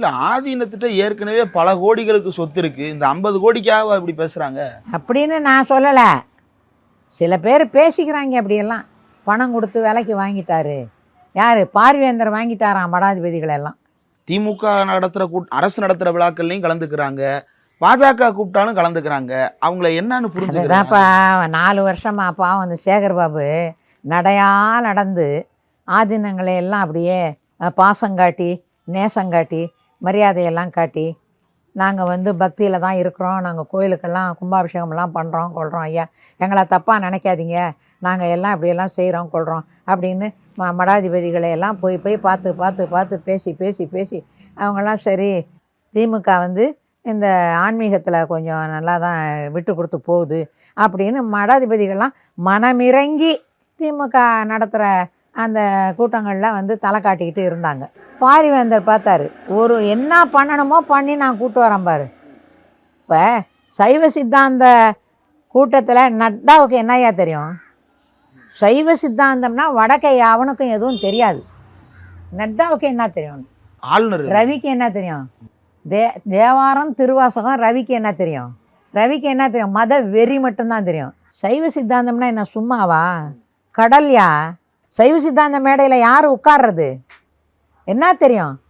இல்ல ஆதீனத்திட்ட ஏற்கனவே பல கோடிகளுக்கு சொத்து இருக்கு. இந்த ஐம்பது கோடிக்காக இப்படி பேசுறாங்க. அப்படின்னு நான் சொல்லலை. சில பேர் பேசிக்கிறாங்க அப்படியெல்லாம். பணம் கொடுத்து விலைக்கு வாங்கிட்டாரு. யார்? பார்வேந்தர் வாங்கிட்டாராம் மடாதிபதிகள் எல்லாம் திமுக நடத்துற கூட் அரசு நடத்துற விழாக்கள்லையும் கலந்துக்கிறாங்க. பாஜக கூப்பிட்டாலும் கலந்துக்கிறாங்க. அவங்கள என்னன்னு புரிஞ்சுக்கிறாங்க அதுதான்ப்பா நாலு வருஷமா பாவம் அந்த சேகர் பாபு நடையா நடந்து ஆதீனங்களை எல்லாம் அப்படியே பாசங்காட்டி நேசங்காட்டி மரியாதையெல்லாம் காட்டி நாங்கள் வந்து பக்தியில் தான் இருக்கிறோம். நாங்கள் கோயிலுக்கெல்லாம் கும்பாபிஷேகம்லாம் பண்ணுறோம் கொள்கிறோம் ஐயா எங்களை தப்பாக நினைக்காதீங்க. நாங்கள் எல்லாம் இப்படியெல்லாம் செய்கிறோம் கொள்கிறோம் அப்படின்னு ம மடாதிபதிகளை எல்லாம் போய் போய் பார்த்து பார்த்து பார்த்து பேசி பேசி பேசி அவங்களாம் சரி திமுக வந்து இந்த ஆன்மீகத்தில் கொஞ்சம் நல்லா தான் விட்டு கொடுத்து போகுது அப்படின்னு மடாதிபதிகள்லாம் மனமிறங்கி திமுக நடத்துகிற அந்த கூட்டங்களில் வந்து தலை காட்டிக்கிட்டு இருந்தாங்க. பாரிவேந்தர் பார்த்தாரு. ஒரு என்ன பண்ணணுமோ பண்ணி நான் கூட்டு வரேன் பாரு. இப்போ சைவ சித்தாந்த கூட்டத்தில் நட்டாவுக்கு என்னய்யா தெரியும்? சைவ சித்தாந்தம்னா வடக்கை அவனுக்கும் எதுவும் தெரியாது. நட்டாவுக்கு என்ன தெரியும்? ஆளுநர். ரவிக்கு என்ன தெரியும்? தே தேவாரம் திருவாசகம் ரவிக்கு என்ன தெரியும்? ரவிக்கு என்ன தெரியும்? மத வெறி மட்டும்தான் தெரியும். சைவ சித்தாந்தம்னா என்ன சும்மாவா? கடல்யா? சைவ சித்தாந்த மேடையில் யார் உட்கார்றது? என்ன தெரியும்?